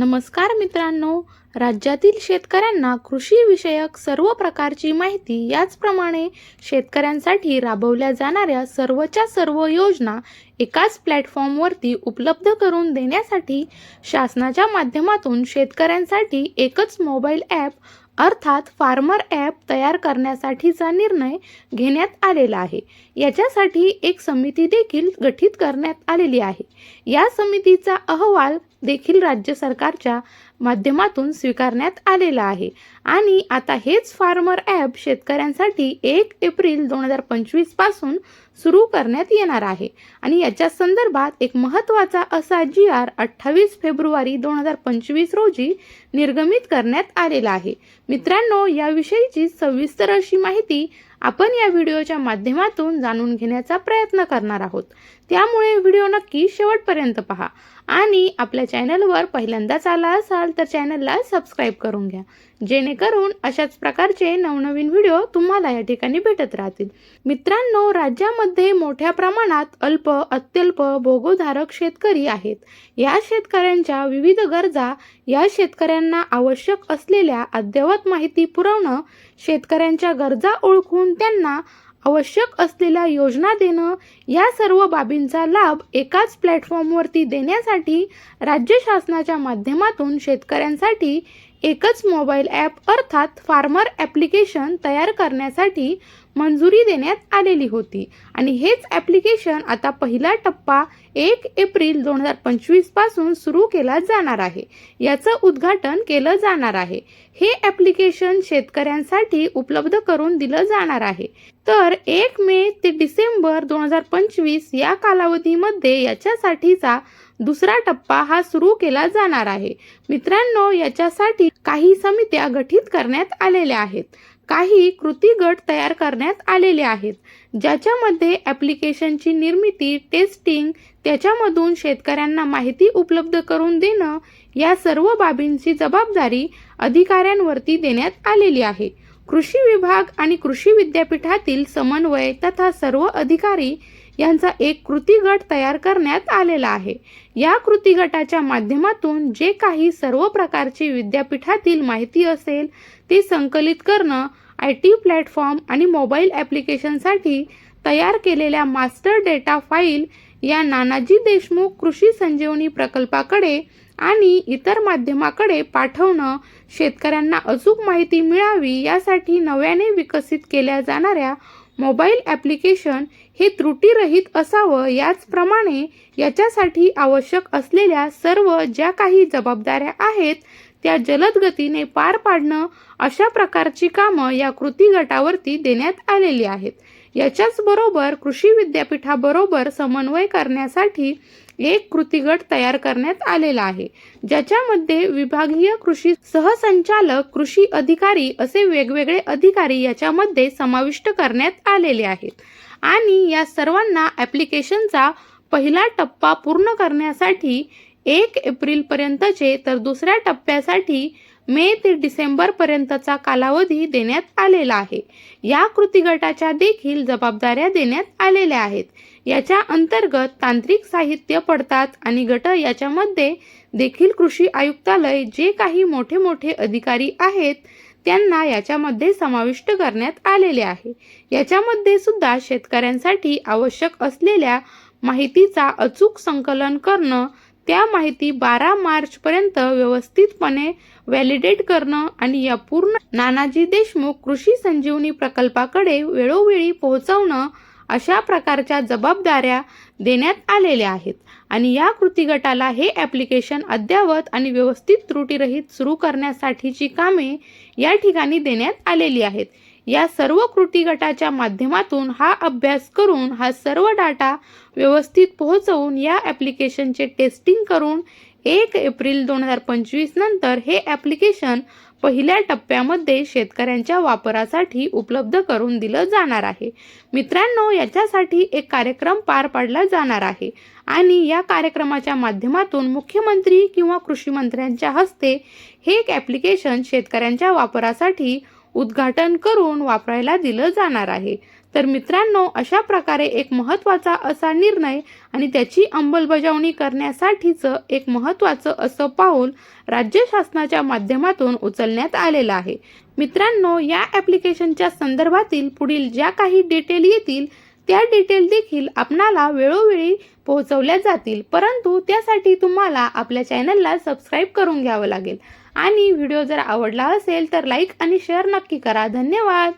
नमस्कार मित्रांनो. राज्यातील शेतकऱ्यांना कृषीविषयक सर्व प्रकारची माहिती याचप्रमाणे शेतकऱ्यांसाठी राबवल्या जाणाऱ्या सर्वच्या सर्व योजना एकाच प्लॅटफॉर्मवरती उपलब्ध करून देण्यासाठी शासनाच्या माध्यमातून शेतकऱ्यांसाठी एकच मोबाईल ॲप अर्थात फार्मर ॲप तयार करण्यासाठीचा निर्णय घेण्यात आलेला आहे. याच्यासाठी एक समिती देखील गठीत करण्यात आलेली आहे. या समितीचा अहवाल देखील राज्य सरकारच्या माध्यमातून स्वीकारण्यात आलेला आहे. आणि आता हेच फार्मर ॲप शेतकऱ्यांसाठी एक एप्रिल दोन हजार पंचवीसपासून सुरू करण्यात येणार आहे. आणि याच्या संदर्भात एक महत्त्वाचा असा जी आर अठ्ठावीस फेब्रुवारी दोन हजार पंचवीस रोजी निर्गमित करण्यात आलेला आहे. मित्रांनो याविषयीची सविस्तर अशी माहिती आपण या व्हिडिओच्या माध्यमातून जाणून घेण्याचा प्रयत्न करणार आहोत. त्यामुळे व्हिडिओ नक्की शेवटपर्यंत पहा. आणि आपल्या चॅनलवर पहिल्यांदाच आला असाल तर चॅनलला सबस्क्राईब करून घ्या. जेणेकरून अशाच प्रकारचे नवनवीन व्हिडिओ तुम्हाला या ठिकाणी भेटत राहतील. मित्रांनो राज्यामध्ये मोठ्या प्रमाणात अल्प अत्यल्प भोगोधारक शेतकरी आहेत. या शेतकऱ्यांच्या विविध गरजा या शेतकऱ्यांना आवश्यक असलेल्या अद्ययावत माहिती पुरवणं शेतकऱ्यांच्या गरजा ओळखून त्यांना आवश्यक असलेल्या योजना देणं या सर्व बाबींचा लाभ एकाच प्लॅटफॉर्मवरती देण्यासाठी राज्य शासनाच्या माध्यमातून शेतकऱ्यांसाठी एकच मोबाईल ॲप अर्थात फार्मर ॲप्लिकेशन तयार करण्यासाठी मंजुरी देण्यात आलेली होती. आणि हेच ॲप्लिकेशन आता पहिला टप्पा एक एप्रिल दोन हजार पंचवीसपासून सुरू केला जाणार आहे. याचं उद्घाटन केलं जाणार आहे. हे ॲप्लिकेशन शेतकऱ्यांसाठी उपलब्ध करून दिलं जाणार आहे. तर एक मे ते डिसेंबर दोन हजार पंचवीस या कालावधीमध्ये याच्यासाठीचा दुसरा टप्पा हा सुरू केला जाणार आहे. मित्रांनो याच्यासाठी काही समित्या गठीत करण्यात आलेल्या आहेत. काही कृती गट तयार करण्यात आलेले आहेत ज्याच्यामध्ये ॲप्लिकेशनची निर्मिती टेस्टिंग त्याच्यामधून शेतकऱ्यांना माहिती उपलब्ध करून देणं या सर्व बाबींची जबाबदारी अधिकाऱ्यांवरती देण्यात आलेली आहे. कृषी विभाग आणि कृषी विद्यापीठातील समन्वय तथा सर्व अधिकारी यांचा एक कृती गट तयार करण्यात आलेला आहे. या कृती गटाच्या माध्यमातून जे काही सर्व प्रकारची विद्यापीठातील माहिती असेल ते संकलित करणं आय टी प्लॅटफॉर्म आणि मोबाईल ॲप्लिकेशनसाठी तयार केलेल्या मास्टर डेटा फाईल या नानाजी देशमुख कृषी संजीवनी प्रकल्पाकडे आणि इतर माध्यमाकडे पाठवणं शेतकऱ्यांना अचूक माहिती मिळावी यासाठी नव्याने विकसित केल्या जाणाऱ्या मोबाईल ॲप्लिकेशन हे त्रुटीरहित असावं याचप्रमाणे याच्यासाठी आवश्यक असलेल्या सर्व ज्या काही जबाबदाऱ्या आहेत त्या जलद गतीने पार पाडणं अशा प्रकारची कामं या कृती गटावरती देण्यात आलेली आहेत. याच्याचबरोबर कृषी विद्यापीठाबरोबर समन्वय करण्यासाठी एक कृती गट तयार करण्यात आलेला आहे. ज्याच्यामध्ये विभागीय कृषी सहसंचालक कृषी अधिकारी असे वेगवेगळे अधिकारी याच्यामध्ये समाविष्ट करण्यात आलेले आहेत. आणि या सर्वांना ॲप्लिकेशनचा पहिला टप्पा पूर्ण करण्यासाठी एक एप्रिलपर्यंतचे तर दुसऱ्या टप्प्यासाठी मे ते डिसेंबरपर्यंतचा कालावधी देण्यात आलेला आहे. या कृती गटाच्या देखील जबाबदाऱ्या देण्यात आलेल्या आहेत. याच्या अंतर्गत तांत्रिक साहित्य पडतात आणि गट याच्यामध्ये देखील कृषी आयुक्तालय जे काही मोठे मोठे अधिकारी आहेत त्यांना याच्यामध्ये समाविष्ट करण्यात आलेले आहे. याच्यामध्ये सुद्धा शेतकऱ्यांसाठी आवश्यक असलेल्या माहितीचा अचूक संकलन करणं त्या माहिती बारा मार्चपर्यंत व्यवस्थितपणे व्हॅलिडेट करणं आणि या पूर्ण नानाजी देशमुख कृषी संजीवनी प्रकल्पाकडे वेळोवेळी पोहोचवणं अशा प्रकारच्या जबाबदाऱ्या देण्यात आलेल्या आहेत. आणि या कृती गटाला हे ॲप्लिकेशन अद्ययावत आणि व्यवस्थित त्रुटीरहित सुरू करण्यासाठीची कामे या ठिकाणी देण्यात आलेली आहेत. या सर्व कृती गटाच्या माध्यमातून हा अभ्यास करून हा सर्व डाटा व्यवस्थित पोहोचवून या ॲप्लिकेशनचे टेस्टिंग करून एक एप्रिल दोन हजार पंचवीस नंतर हे ॲप्लिकेशन पहिल्या टप्प्यामध्ये शेतकऱ्यांच्या वापरासाठी उपलब्ध करून दिलं जाणार आहे. मित्रांनो याच्यासाठी एक कार्यक्रम पार पाडला जाणार आहे आणि या कार्यक्रमाच्या माध्यमातून मुख्यमंत्री किंवा कृषी मंत्र्यांच्या हस्ते हे एक ॲप्लिकेशन शेतकऱ्यांच्या वापरासाठी उद्घाटन करून वापरायला दिलं जाणार आहे. तर मित्रांनो अशा प्रकारे एक महत्त्वाचा असा निर्णय आणि त्याची अंमलबजावणी करण्यासाठीचं एक महत्त्वाचं असं पाऊल राज्य शासनाच्या माध्यमातून उचलण्यात आलेलं आहे. मित्रांनो या ॲप्लिकेशनच्या संदर्भातील पुढील ज्या काही डिटेल येतील त्या डिटेल देखील आपणाला वेळोवेळी पोहोचवल्या जातील. परंतु त्यासाठी तुम्हाला आपल्या चॅनलला सबस्क्राईब करून घ्यावं लागेल. आणि व्हिडिओ जर आवडला असेल तर लाईक आणि शेअर नक्की करा. धन्यवाद.